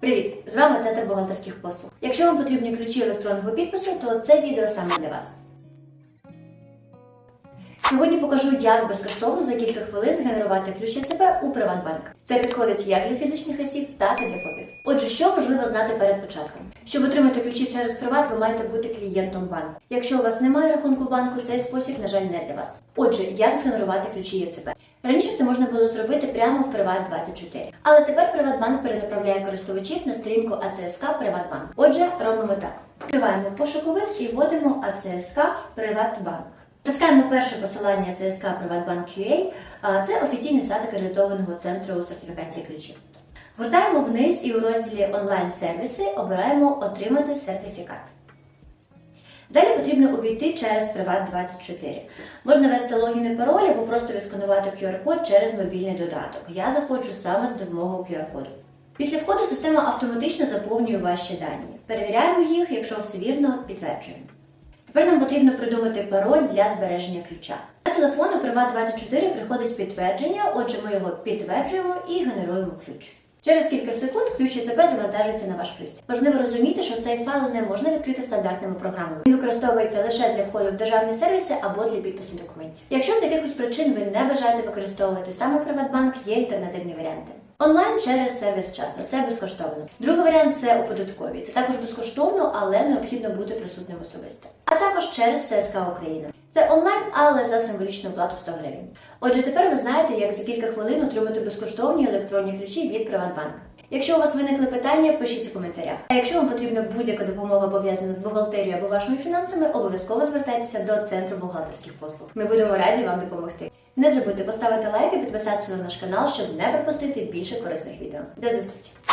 Привіт! З вами Центр бухгалтерських послуг. Якщо вам потрібні ключі електронного підпису, то це відео саме для вас. Сьогодні покажу, як безкоштовно за кілька хвилин згенерувати ключ ЕЦБ у Приватбанк. Це підходить як для фізичних осіб, так і для ФОПів. Отже, що важливо знати перед початком? Щоб отримати ключі через приват, ви маєте бути клієнтом банку. Якщо у вас немає рахунку банку, цей спосіб, на жаль, не для вас. Отже, як згенерувати ключі ЄЦБ? Раніше це можна було зробити прямо в Приват 24 але тепер Приватбанк перенаправляє користувачів на сторінку АЦСК Приватбанк. Отже, робимо так: відкриваємо пошуковик і вводимо АЦСК Приватбанк. Тискаємо перше посилання ЦСК Приватбанк UA, а це офіційний сайт акредитованого центру сертифікації ключів. Гортаємо вниз і у розділі онлайн-сервіси обираємо Отримати сертифікат. Далі потрібно увійти через Приват24. Можна ввести логін і пароль або просто відсканувати QR-код через мобільний додаток. Я заходжу саме з допомогою QR-коду. Після входу система автоматично заповнює ваші дані. Перевіряємо їх, якщо все вірно, підтверджуємо. Тепер нам потрібно придумати пароль для збереження ключа. На телефону Приват24 приходить підтвердження, отже, ми його підтверджуємо і генеруємо ключ. Через кілька секунд ключ ЕЦБ завантажується на ваш пристрій. Важливо розуміти, що цей файл не можна відкрити стандартними програмами. Він використовується лише для входу в державні сервіси або для підпису документів. Якщо з якихось причин ви не бажаєте використовувати саме Приватбанк, є альтернативні варіанти. Онлайн через сервіс вчасно, це безкоштовно. Другий варіант це у податковій. Це також безкоштовно, але необхідно бути присутнім особисто. А також через ЦСК Україна. Це онлайн, але за символічну плату 100 гривень. Отже, тепер ви знаєте, як за кілька хвилин отримати безкоштовні електронні ключі від Приватбанку. Якщо у вас виникли питання, пишіть у коментарях. А якщо вам потрібна будь-яка допомога пов'язана з бухгалтерією або вашими фінансами, обов'язково звертайтеся до центру бухгалтерських послуг. Ми будемо раді вам допомогти. Не забудьте поставити лайк і підписатися на наш канал, щоб не пропустити більше корисних відео. До зустрічі!